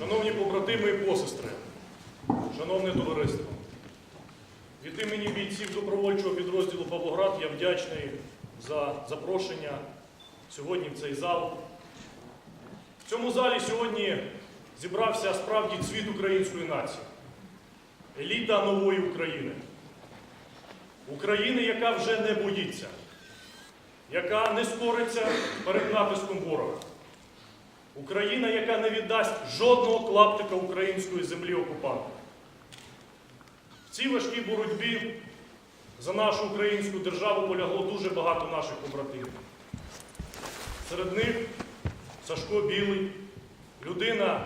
Шановні побратими і посестри, шановне товариство, від імені бійців добровольчого підрозділу Павлоград я вдячний за запрошення сьогодні в цей зал. В цьому залі сьогодні зібрався справді цвіт української нації, еліта нової України. України, яка вже не боїться, яка не скориться перед натиском ворога. Україна, яка не віддасть жодного клаптика української землі окупанту. В цій важкій боротьбі за нашу українську державу полягло дуже багато наших побратимів. Серед них Сашко Білий, людина,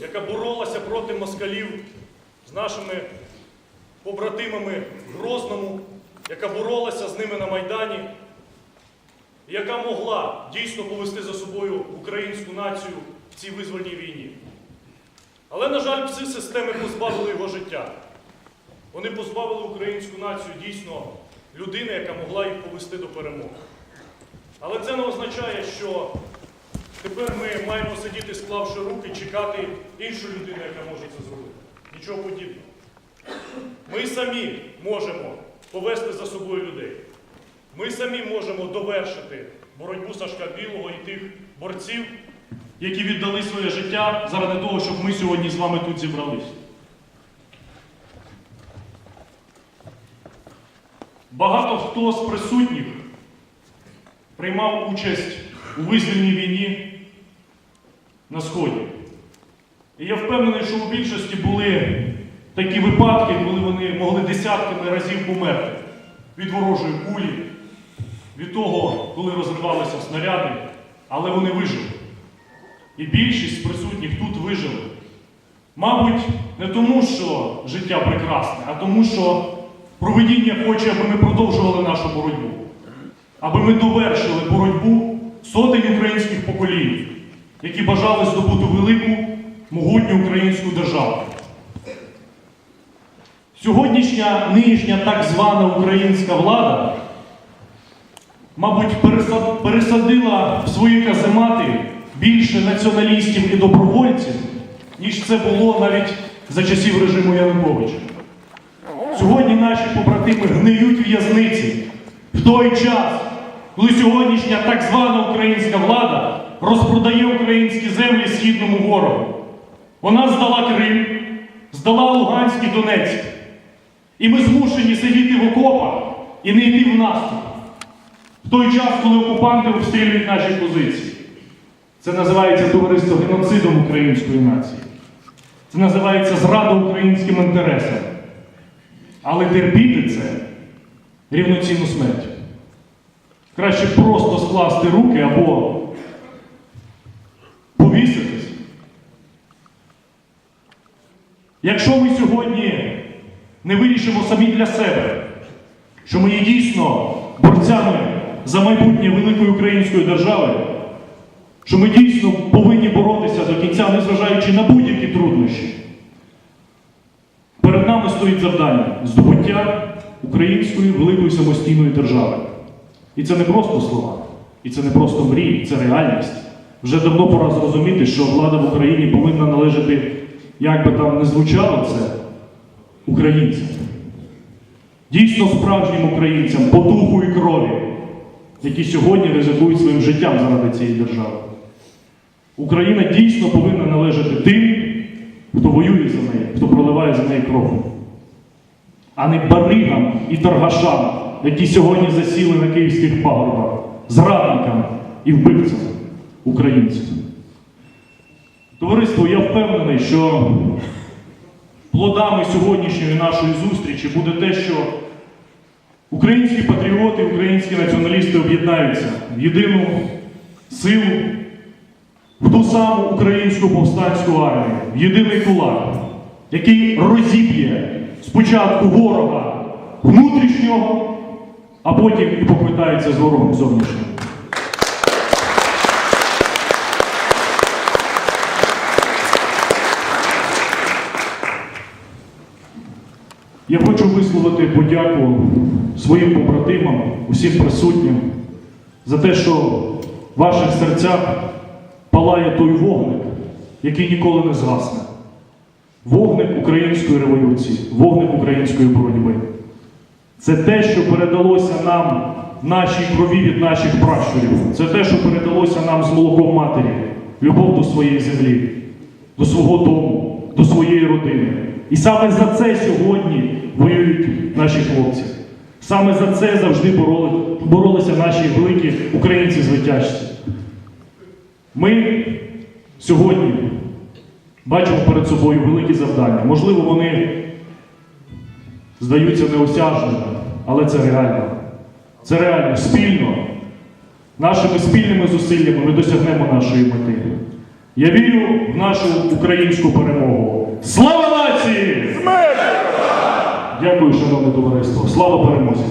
яка боролася проти москалів з нашими побратимами в Грозному, яка боролася з ними на Майдані, яка могла дійсно повести за собою українську націю в цій визвольній війні. Але, на жаль, всі системи позбавили його життя. Вони позбавили українську націю дійсно людини, яка могла їх повести до перемоги. Але це не означає, що тепер ми маємо сидіти, склавши руки, чекати іншу людину, яка може це зробити. Нічого подібного. Ми самі можемо повести за собою людей. Ми самі можемо довершити боротьбу Сашка Білого і тих борців, які віддали своє життя заради того, щоб ми сьогодні з вами тут зібралися. Багато хто з присутніх приймав участь у визвольній війні на Сході. І я впевнений, що у більшості були такі випадки, коли вони могли десятками разів померти від ворожої кулі, від того, коли розривалися снаряди, але вони вижили. І більшість присутніх тут вижили. Мабуть, не тому, що життя прекрасне, а тому, що провидіння хоче, аби ми продовжували нашу боротьбу, аби ми довершили боротьбу сотень українських поколінь, які бажали здобути велику, могутню українську державу. Сьогоднішня нинішня так звана українська влада, мабуть, пересадила в свої каземати більше націоналістів і добровольців, ніж це було навіть за часів режиму Януковича. Сьогодні наші побратими гниють в'язниці в той час, коли сьогоднішня так звана українська влада розпродає українські землі східному ворогу. Вона здала Крим, здала Луганськ і Донецьк. І ми змушені сидіти в окопах і не йти в наступ. В той час, коли окупанти обстрілюють наші позиції. Це називається товариство геноцидом української нації. Це називається зрада українським інтересам. Але терпіти це рівноцінно смертю. Краще просто скласти руки або повіситись. Якщо ми сьогодні не вирішимо самі для себе, що ми є дійсно борцями за майбутнє великої української держави, що ми дійсно повинні боротися до кінця, незважаючи на будь-які труднощі. Перед нами стоїть завдання здобуття української великої самостійної держави. І це не просто слова, і це не просто мрії, це реальність. Вже давно пора зрозуміти, що влада в Україні повинна належати, як би там не звучало це, українцям. Дійсно справжнім українцям по духу і крові, які сьогодні ризикують своїм життям заради цієї держави. Україна дійсно повинна належати тим, хто воює за неї, хто проливає за неї кров. А не баригам і торгашам, які сьогодні засіли на київських пагорбах, зрадникам і вбивцям українців. Товариство, я впевнений, що плодами сьогоднішньої нашої зустрічі буде те, що українські патріоти, українські націоналісти об'єднаються в єдину силу, в ту саму українську повстанську армію, в єдиний кулак, який розіб'є спочатку ворога внутрішнього, а потім і поквитається з ворогом зовнішнім. Я хочу висловити подяку своїм побратимам, усім присутнім за те, що в ваших серцях палає той вогник, який ніколи не згасне. Вогник української революції, вогник української боротьби. Це те, що передалося нам в нашій крові від наших пращурів. Це те, що передалося нам з молоком матері, любов до своєї землі, до свого дому, до своєї родини. І саме за це сьогодні воюють наші хлопці. Саме за це завжди бороли, боролися наші великі українці звитяжці. Ми сьогодні бачимо перед собою великі завдання. Можливо, вони здаються неосяжними, але це реально. Це реально спільно. Нашими спільними зусиллями ми досягнемо нашої мети. Я вірю в нашу українську перемогу. Слава нації! Дякую, шановне товариство. Слава перемозі!